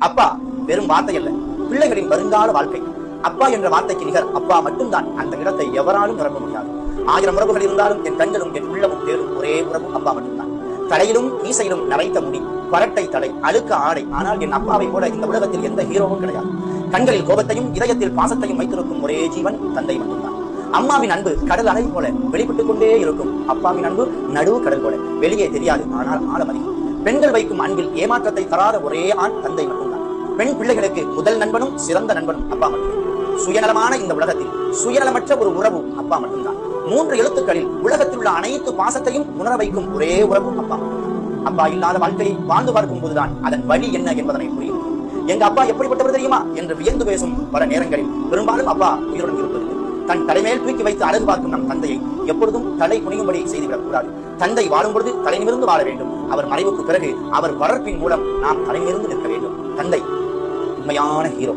அப்பா வெறும் வார்த்தை அல்ல. பிள்ளைகளின் வருங்கால வாழ்க்கை. அப்பா என்ற வார்த்தைக்கு நிகர் அப்பா மட்டும்தான். அந்த இடத்தை எவராலும் நிரப்ப முடியாது. ஆயிரம் உறவுகள் இருந்தாலும் என் கண்களும் என் உள்ளமும் தேடும் ஒரே உறவு அப்பா மட்டும்தான். தலையிலும் மீசையிலும் நரைத்த முடி பரட்டை தலை அழுக்க ஆடை. ஆனால் என் அப்பாவை போல இந்த உலகத்தில் எந்த ஹீரோவும் கிடையாது. கண்களில் கோபத்தையும் இதயத்தில் பாசத்தையும் வைத்திருக்கும் ஒரே ஜீவன் தந்தை மட்டும்தான். அம்மாவின் அன்பு கடல் அலை போல வெளிப்பட்டுக் கொண்டே இருக்கும். அப்பாவின் அன்பு நடுவு கடல் போல. வெளியே தெரியாது ஆனால் ஆழமதி பெண்கள் வைக்கும் அன்பில் ஏமாற்றத்தை தராத ஒரே ஆண் தந்தை மட்டும்தான். பெண் பிள்ளைகளுக்கு முதல் நண்பனும் சிறந்த நண்பனும் அப்பா மட்டுமே. சுயநலமான இந்த உலகத்தில் சுயநலமற்ற ஒரு உறவு அப்பா மட்டும்தான். மூன்று எழுத்துக்களில் உலகத்தில் உள்ள அனைத்து பாசத்தையும் உணர வைக்கும் ஒரே உறவு அப்பா மட்டும்தான். அப்பா இல்லாத வாழ்க்கையை வாழ்ந்து பார்க்கும் போதுதான் அதன் வழி என்ன என்பதனை புரியும். எங்க அப்பா எப்படிப்பட்டவர் தெரியுமா? என்று வியந்து பேசும் பல நேரங்களில் பெரும்பாலும் அப்பா உயிருடன் இருப்பது தன் தலைமையில் தூக்கி வைத்து அழகு பார்க்கும் நம் தந்தையை எப்பொழுதும் தலை குனியும்படி செய்துவிடக் கூடாது. தந்தை வாழும் பொழுது வாழ வேண்டும். அவர் மறைவுக்கு பிறகு அவர் வளர்ப்பின் மூலம் நாம் தலைநிமிர்ந்து நிற்க வேண்டும். தந்தை உண்மையான ஹீரோ